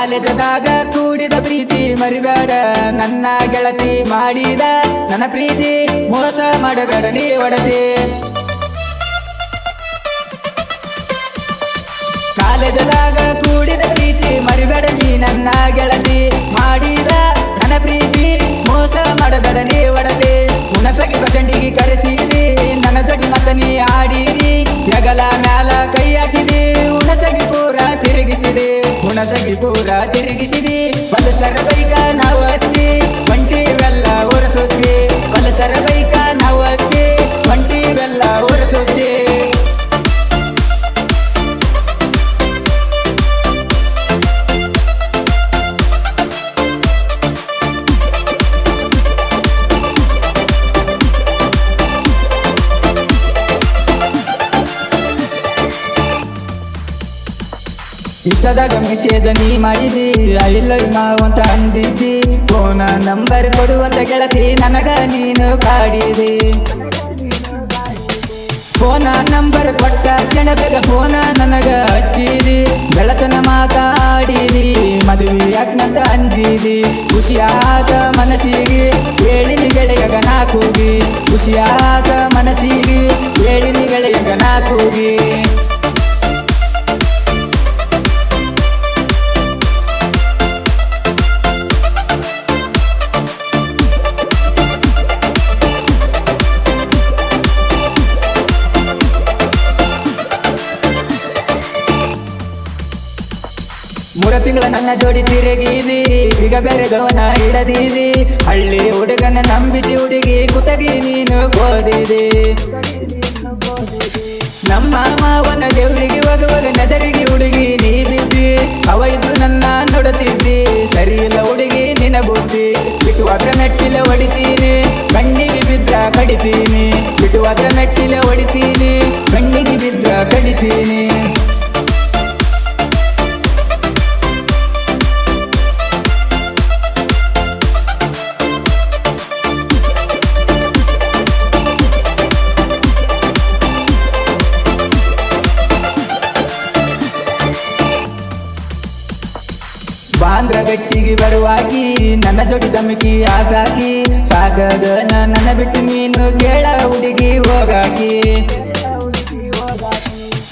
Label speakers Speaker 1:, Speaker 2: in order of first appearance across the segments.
Speaker 1: ಕಾಲೇಜದಾಗ ಕೂಡಿದ ಪ್ರೀತಿ ಮರಿಬೇಡ. ನನ್ನ ಗೆಳತಿ ಮಾಡಿದ ನನ್ನ ಪ್ರೀತಿ ಮೋಸ ಮಾಡಬೇಡ. ನೀ ಒಡತಿ. ಕಾಲೇಜದಾಗ ಕೂಡಿದ ಪ್ರೀತಿ ಮರಿಬೇಡ. ನೀ ನನ್ನ ಗೆಳತಿ ಮಾಡಿದ ನನ್ನ ಪ್ರೀತಿ ಮೋಸ ಮಾಡಬೇಡ. ನೀ ಒಡತಿ. ಹುಣಸಗಿ ಬಸಂಡಿಗೆ ಕರೆಸಿದಿ. ನನ್ನ ಜಡಿ ಮತ ನೀ ಆಡಿರಿ ಜಗಲ ಮ್ಯಾಲ ಕೈ ಹಾಕಿದಿ. ಹುಣಸಗಿ ಪೂರ ತಿರುಗಿಸಿದಿ. ಬಲಸರ ಬೈಕ ನಾವು ಹತ್ತಿ ಒಂಟಿವೆಲ್ಲ ಒರೆಸುತ್ತಿ ಇಷ್ಟದಾಗ ಮೆಸೇಜ್ ನೀ ಮಾಡಿದಿ? ಐ ಲವ್ ಅಂತ ಅಂದಿದ್ದಿ. ಫೋನ ನಂಬರ್ ಕೊಡುವಂತ ಗೆಳತಿ ನನಗ ನೀನು ಕಾಡಿದಿ. ಫೋನ ನಂಬರ್ ಕೊಟ್ಟ ಕ್ಷಣದಾಗ ಫೋನ ನನಗ ಹಚ್ಚಿದಿ. ಬೆಳಕನ ಮಾತಾಡಿದಿ, ಮದುವೆ ಯಾಕಂತ ಅಂದಿದಿ. ಖುಷಿಯಾದ ಮನಸ್ಸಿಗೆ ಹೇಳಿನಿ ಗೆಳೆಯಗ ನಾ ಕೂಗಿ. ಖುಷಿಯಾದ ಮನಸ್ಸಿಗೆ ಹೇಳಿನಿ ಗೆಳೆಯಗ ನಾ ಕೂಗಿ. ಮೂರ ತಿಂಗಳ ನನ್ನ ಜೋಡಿ ತಿರುಗಿದಿ. ಈಗ ಬೇರೆ ಗವನ ಇಡದಿದಿ ಹಳ್ಳಿ ಹುಡುಗನ ನಂಬಿಸಿ ಹುಡುಗಿ ಕುತಗಿ ನೀನು ಕೋದಿದಿ ನಮ್ಮ ಮಾವನ ದೇವರಿಗೆ ಹೋಗುವಾಗ ನದರಿಗೆ ಹುಡುಗಿ ನೀ ಬಿದ್ದಿ. ಅವ ಇದ್ರು ನನ್ನ ನೋಡುತ್ತಿದ್ದಿ. ಸರಿ ಇಲ್ಲ ಹುಡುಗಿ ನಿನ ಬುದ್ಧಿ. ಬಿಟ್ಟು ಅದ್ರ ಮೆಟ್ಟಿಲ ಹೊಡಿತೀನಿ. ಕಣ್ಣಿಗೆ ಬಿದ್ದ ಕಡಿತೀನಿ. ಬಿಟ್ಟು ಅದ್ರ ಮೆಟ್ಟಿಲ ಹೊಡಿತೀನಿ. ಕಣ್ಣಿಗೆ ಬಿದ್ದ ಕಡಿತೀನಿ. ಬಾಂದ್ರ ಗಟ್ಟಿಗೆ ಬರುವಾಗಿ, ನನ್ನ ಜೋಡಿ ದಮಕಿ ಆಗಾಗಿ ಸಾಗದ ನನ್ನ ಬಿಟ್ಟು ನೀನು ಕೇಳ ಹುಡುಗಿ ಹೋಗಾಕಿ.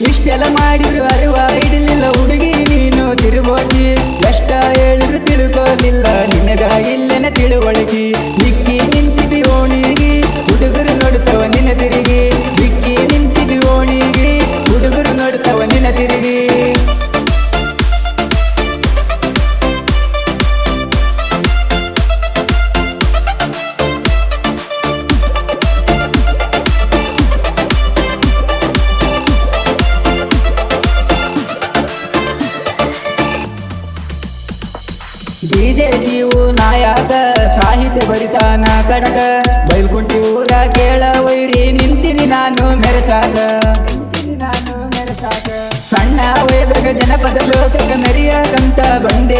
Speaker 1: ಇಷ್ಟೆಲ್ಲ ಮಾಡಿದ್ರು ಅರಿವ ಇಡಲಿಲ್ಲ ಹುಡುಗಿ ನೀನು ತಿರುಗೋಗಿ ಎಷ್ಟ ಹೇಳಿದ್ರು ತಿಳ್ಕೋದಿಲ್ಲ ನಿನಗ ಇಲ್ಲೆನ ತಿಳುವಳಿಕೆ. ದಿಕ್ಕಿ ನಿಂತಿದಿ ಓಣಿಗಿ, ಹುಡುಗರು ನೋಡುತ್ತವ ನಿನ್ನ ತಿರುಗಿ. ದಿಕ್ಕಿ ನಿಂತಿದಿ ಓಣಿಗಿ, ಹುಡುಗರು ನೋಡುತ್ತವ ನಿನ್ನ ತಿರುಗಿ. ಶಿವು ನಾಯಕ, ಸಾಹಿತ್ಯ ಬರಿತಾನ ಕಡಕ ಬೈಲ್ಕುಂಟಿ ಊರ ಕೇಳ ವೈರಿ, ನಿಂತಿನಿ ನಾನು ಮೆರೆಸಾಕ. ಸಣ್ಣ ವಯದಾಗ ಜನಪದ ಲೋಕಕ ಮೆರಿಯಕಂತ ಬಂದೇನ